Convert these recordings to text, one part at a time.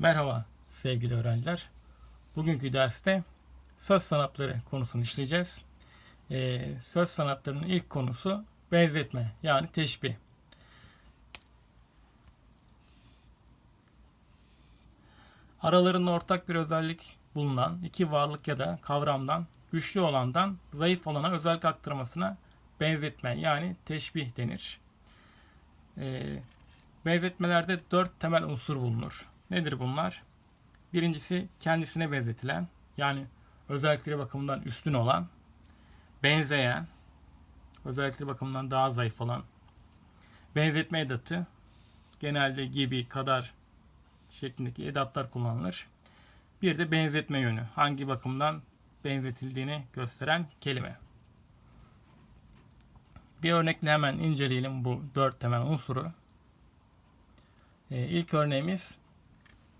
Merhaba sevgili öğrenciler. Bugünkü derste söz sanatları konusunu işleyeceğiz. Ee, söz sanatlarının ilk konusu benzetme yani teşbih. Aralarında ortak bir özellik bulunan iki varlık ya da kavramdan güçlü olandan zayıf olana özellik aktarmasına benzetme yani teşbih denir. Ee, benzetmelerde dört temel unsur bulunur. Nedir bunlar? Birincisi kendisine benzetilen yani özellikleri bakımından üstün olan, benzeyen, özellikleri bakımından daha zayıf olan, benzetme edatı genelde gibi, kadar şeklindeki edatlar kullanılır. Bir de benzetme yönü. Hangi bakımdan benzetildiğini gösteren kelime. Bir örnekle hemen inceleyelim bu dört temel unsuru. Ee, ilk örneğimiz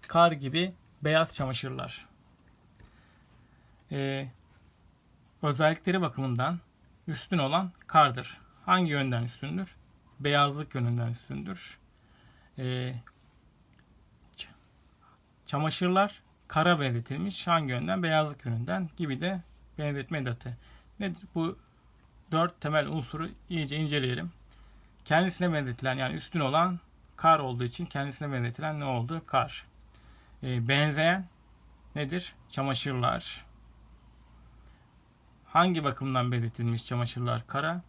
kar gibi beyaz çamaşırlar. Ee, özellikleri bakımından üstün olan kardır. Hangi yönden üstündür? Beyazlık yönünden üstündür. Ee, çamaşırlar kara benzetilmiş. Hangi yönden? Beyazlık yönünden gibi de benzetme edatı. Nedir? Bu dört temel unsuru iyice inceleyelim. Kendisine benzetilen yani üstün olan kar olduğu için kendisine benzetilen ne oldu? Kar. Ee, benzeyen nedir? Çamaşırlar. Hangi bakımdan benzetilmiş çamaşırlar kara?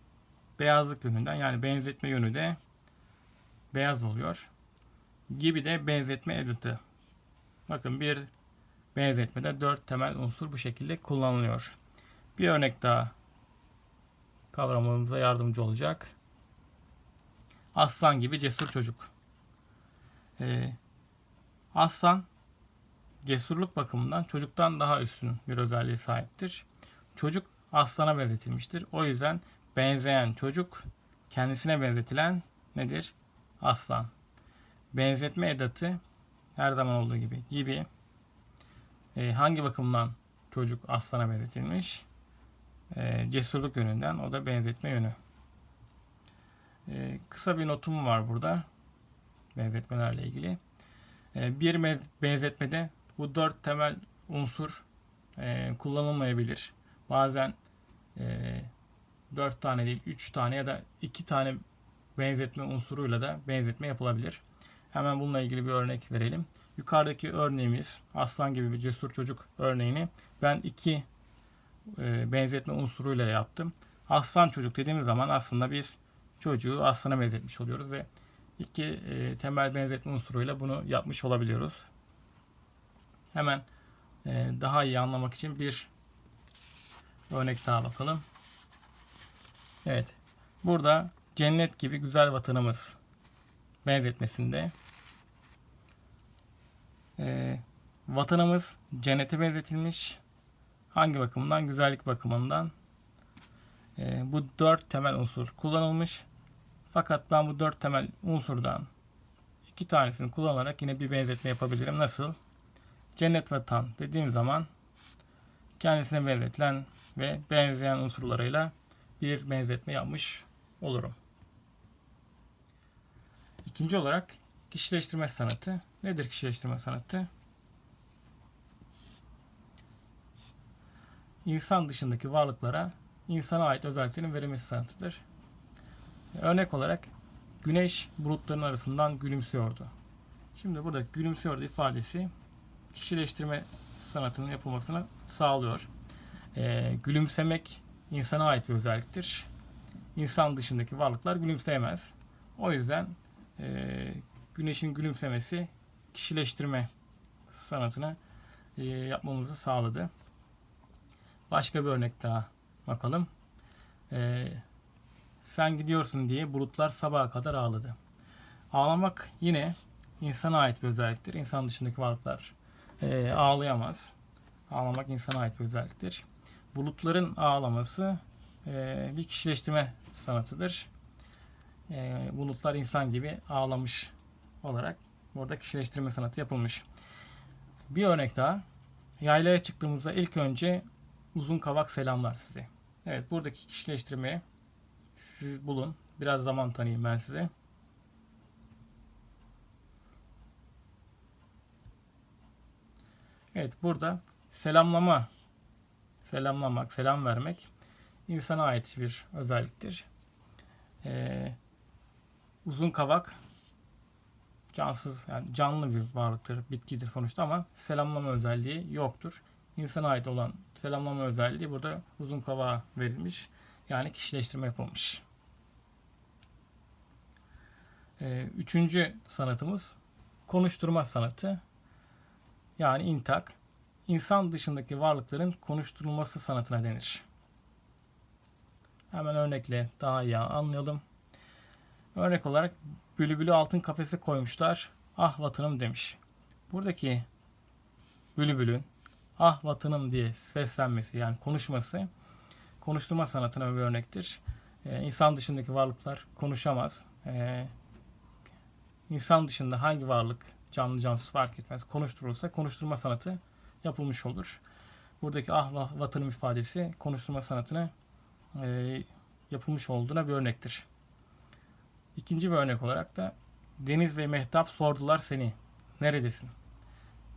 Beyazlık yönünden yani benzetme yönü de beyaz oluyor. Gibi de benzetme edatı. Bakın bir benzetmede dört temel unsur bu şekilde kullanılıyor. Bir örnek daha kavramamıza yardımcı olacak. Aslan gibi cesur çocuk. Ee, aslan cesurluk bakımından çocuktan daha üstün bir özelliğe sahiptir. Çocuk aslana benzetilmiştir. O yüzden benzeyen çocuk kendisine benzetilen nedir? Aslan. Benzetme edatı her zaman olduğu gibi gibi e, hangi bakımdan çocuk aslana benzetilmiş? E, cesurluk yönünden o da benzetme yönü. E, kısa bir notum var burada benzetmelerle ilgili. E, bir me- benzetmede bu dört temel unsur e, kullanılmayabilir. Bazen e, dört tane değil, üç tane ya da iki tane benzetme unsuruyla da benzetme yapılabilir. Hemen bununla ilgili bir örnek verelim. Yukarıdaki örneğimiz aslan gibi bir cesur çocuk örneğini ben iki e, benzetme unsuruyla yaptım. Aslan çocuk dediğimiz zaman aslında biz çocuğu aslana benzetmiş oluyoruz ve iki e, temel benzetme unsuruyla bunu yapmış olabiliyoruz. Hemen e, daha iyi anlamak için bir örnek daha bakalım. Evet. Burada cennet gibi güzel vatanımız benzetmesinde e, vatanımız cennete benzetilmiş. Hangi bakımdan? Güzellik bakımından. E, bu dört temel unsur kullanılmış. Fakat ben bu dört temel unsurdan iki tanesini kullanarak yine bir benzetme yapabilirim. Nasıl? Cennet vatan dediğim zaman kendisine benzetilen ve benzeyen unsurlarıyla bir benzetme yapmış olurum. İkinci olarak kişileştirme sanatı. Nedir kişileştirme sanatı? İnsan dışındaki varlıklara insana ait özelliklerin verilmesi sanatıdır. Örnek olarak güneş bulutların arasından gülümsüyordu. Şimdi burada gülümsüyordu ifadesi kişileştirme sanatının yapılmasını sağlıyor. Ee, gülümsemek insana ait bir özelliktir. İnsan dışındaki varlıklar gülümseyemez. O yüzden e, güneşin gülümsemesi kişileştirme sanatını e, yapmamızı sağladı. Başka bir örnek daha bakalım. E, sen gidiyorsun diye bulutlar sabaha kadar ağladı. Ağlamak yine insana ait bir özelliktir. İnsan dışındaki varlıklar e, ağlayamaz. Ağlamak insana ait bir özelliktir. Bulutların ağlaması e, bir kişileştirme sanatıdır. E, bulutlar insan gibi ağlamış olarak burada kişileştirme sanatı yapılmış. Bir örnek daha. Yaylaya çıktığımızda ilk önce uzun kavak selamlar size. Evet buradaki kişileştirmeyi siz bulun. Biraz zaman tanıyayım ben size. Evet burada selamlama, selamlamak, selam vermek insana ait bir özelliktir. Ee, uzun kavak cansız yani canlı bir varlıktır, bitkidir sonuçta ama selamlama özelliği yoktur. İnsana ait olan selamlama özelliği burada uzun kavağa verilmiş. Yani kişileştirme yapılmış. Ee, üçüncü sanatımız konuşturma sanatı. Yani intak. İnsan dışındaki varlıkların konuşturulması sanatına denir. Hemen örnekle daha iyi anlayalım. Örnek olarak bülbülü altın kafese koymuşlar. Ah vatanım demiş. Buradaki bülbülün ah vatanım diye seslenmesi yani konuşması konuşturma sanatına bir örnektir. Ee, insan dışındaki varlıklar konuşamaz. Ee, insan dışında hangi varlık canlı cansız fark etmez konuşturulursa konuşturma sanatı yapılmış olur. Buradaki ah va- vatanım ifadesi konuşturma sanatına e, yapılmış olduğuna bir örnektir. İkinci bir örnek olarak da Deniz ve Mehtap sordular seni. Neredesin?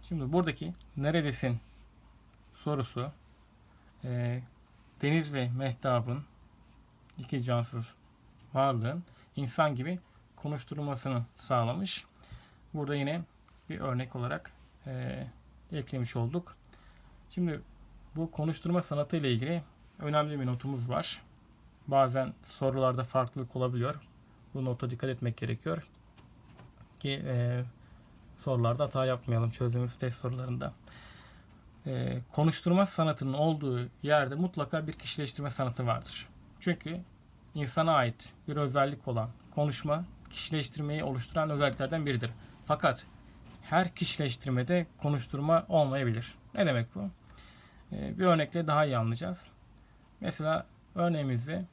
Şimdi buradaki neredesin sorusu e, Deniz ve Mehtap'ın iki cansız varlığın insan gibi konuşturulmasını sağlamış. Burada yine bir örnek olarak e, eklemiş olduk. Şimdi bu konuşturma sanatı ile ilgili önemli bir notumuz var. Bazen sorularda farklılık olabiliyor. Bu nota dikkat etmek gerekiyor. Ki e, sorularda hata yapmayalım çözdüğümüz test sorularında. E, konuşturma sanatının olduğu yerde mutlaka bir kişileştirme sanatı vardır. Çünkü insana ait bir özellik olan konuşma kişileştirmeyi oluşturan özelliklerden biridir. Fakat her kişileştirmede konuşturma olmayabilir. Ne demek bu? E, bir örnekle daha iyi anlayacağız. Mesela örneğimizde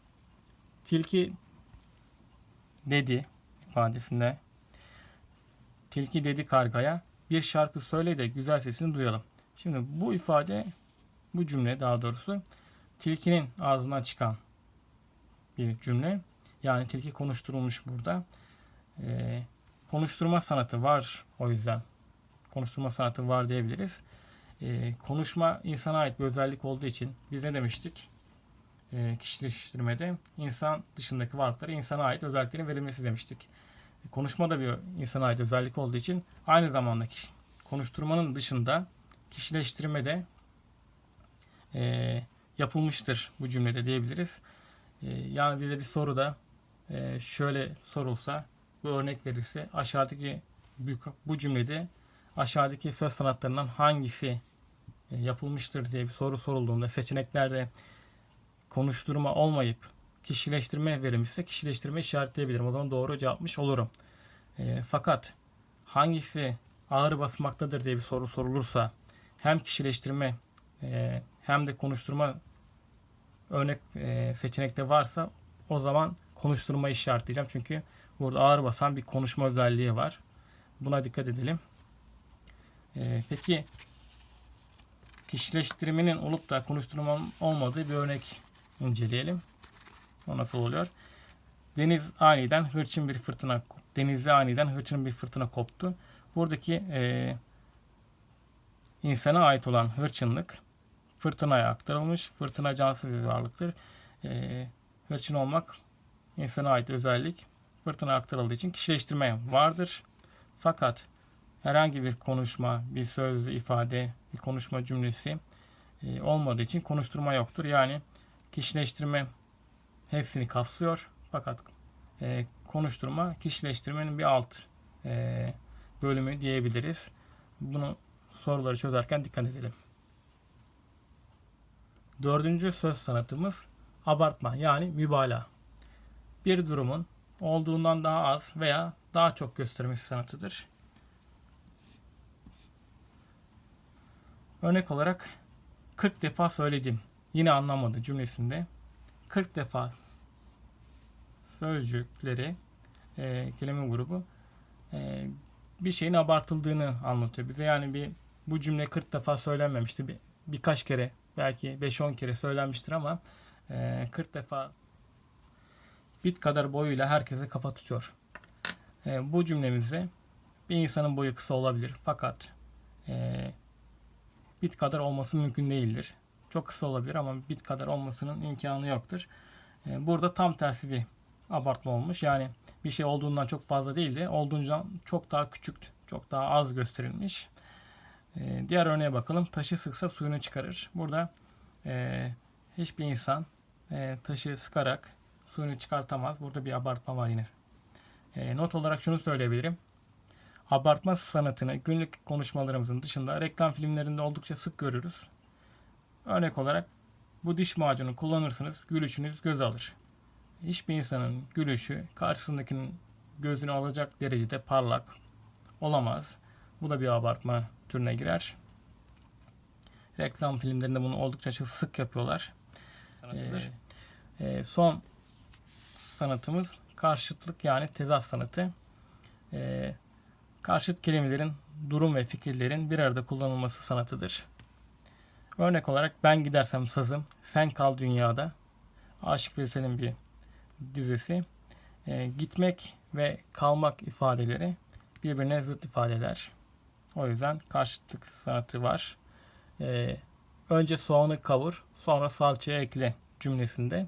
tilki dedi ifadesinde tilki dedi kargaya bir şarkı söyle de güzel sesini duyalım. Şimdi bu ifade bu cümle daha doğrusu tilkinin ağzından çıkan bir cümle. Yani tilki konuşturulmuş burada. Ee, konuşturma sanatı var o yüzden. Konuşturma sanatı var diyebiliriz. Ee, konuşma insana ait bir özellik olduğu için biz ne demiştik? Ee, kişileştirmede insan dışındaki varlıklara insana ait özelliklerin verilmesi demiştik. Konuşma da bir insana ait özellik olduğu için aynı zamanda kişi, konuşturmanın dışında kişileştirme de e, yapılmıştır bu cümlede diyebiliriz. E, yani bize bir soruda e, şöyle sorulsa, bu örnek verirse aşağıdaki bu cümlede aşağıdaki söz sanatlarından hangisi e, yapılmıştır diye bir soru sorulduğunda seçeneklerde konuşturma olmayıp kişileştirme verilmişse kişileştirme işaretleyebilirim. O zaman doğru cevapmış olurum. E, fakat hangisi ağır basmaktadır diye bir soru sorulursa hem kişileştirme e, hem de konuşturma örnek e, seçenekte varsa o zaman konuşturma işaretleyeceğim. Çünkü burada ağır basan bir konuşma özelliği var. Buna dikkat edelim. E, peki kişileştirmenin olup da konuşturma olmadığı bir örnek inceleyelim. O nasıl oluyor? Deniz aniden hırçın bir fırtına denizde aniden hırçın bir fırtına koptu. Buradaki e, insana ait olan hırçınlık fırtınaya aktarılmış. Fırtına cansız bir varlıktır. E, hırçın olmak insana ait özellik. Fırtına aktarıldığı için kişileştirme vardır. Fakat herhangi bir konuşma, bir söz, ifade, bir konuşma cümlesi e, olmadığı için konuşturma yoktur. Yani kişileştirme hepsini kapsıyor. Fakat e, konuşturma kişileştirmenin bir alt e, bölümü diyebiliriz. Bunu soruları çözerken dikkat edelim. Dördüncü söz sanatımız abartma yani mübalağa. Bir durumun olduğundan daha az veya daha çok göstermesi sanatıdır. Örnek olarak 40 defa söyledim. Yine anlamadı cümlesinde 40 defa sözcükleri e, kelime grubu e, bir şeyin abartıldığını anlatıyor bize. Yani bir bu cümle 40 defa söylenmemişti. Bir, birkaç kere belki 5-10 kere söylenmiştir ama e, 40 defa bit kadar boyuyla herkese kafa tutuyor. E, bu cümlemizde bir insanın boyu kısa olabilir fakat e, bit kadar olması mümkün değildir. Çok kısa olabilir ama bit kadar olmasının imkanı yoktur. E, Burada tam tersi bir abartma olmuş. Yani bir şey olduğundan çok fazla değil de olduğundan çok daha küçük, çok daha az gösterilmiş. E, Diğer örneğe bakalım. Taşı sıksa suyunu çıkarır. Burada e, hiçbir insan e, taşı sıkarak suyunu çıkartamaz. Burada bir abartma var yine. E, not olarak şunu söyleyebilirim. Abartma sanatını günlük konuşmalarımızın dışında reklam filmlerinde oldukça sık görürüz. Örnek olarak bu diş macunu kullanırsınız, gülüşünüz göz alır. Hiçbir insanın gülüşü karşısındakinin gözünü alacak derecede parlak olamaz. Bu da bir abartma türüne girer. Reklam filmlerinde bunu oldukça sık yapıyorlar. Ee, e, son sanatımız karşıtlık yani tezat sanatı. Ee, karşıt kelimelerin, durum ve fikirlerin bir arada kullanılması sanatıdır. Örnek olarak ben gidersem sazım, sen kal dünyada. Aşık Veysel'in bir dizesi. Ee, gitmek ve kalmak ifadeleri birbirine zıt ifadeler. O yüzden karşıtlık sanatı var. Ee, önce soğanı kavur, sonra salçaya ekle cümlesinde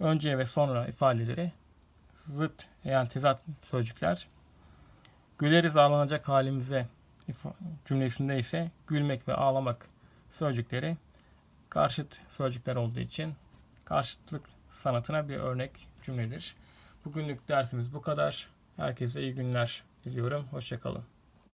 önce ve sonra ifadeleri zıt yani tezat sözcükler. Güleriz ağlanacak halimize cümlesinde ise gülmek ve ağlamak sözcükleri karşıt sözcükler olduğu için karşıtlık sanatına bir örnek cümledir. Bugünlük dersimiz bu kadar. Herkese iyi günler diliyorum. Hoşçakalın.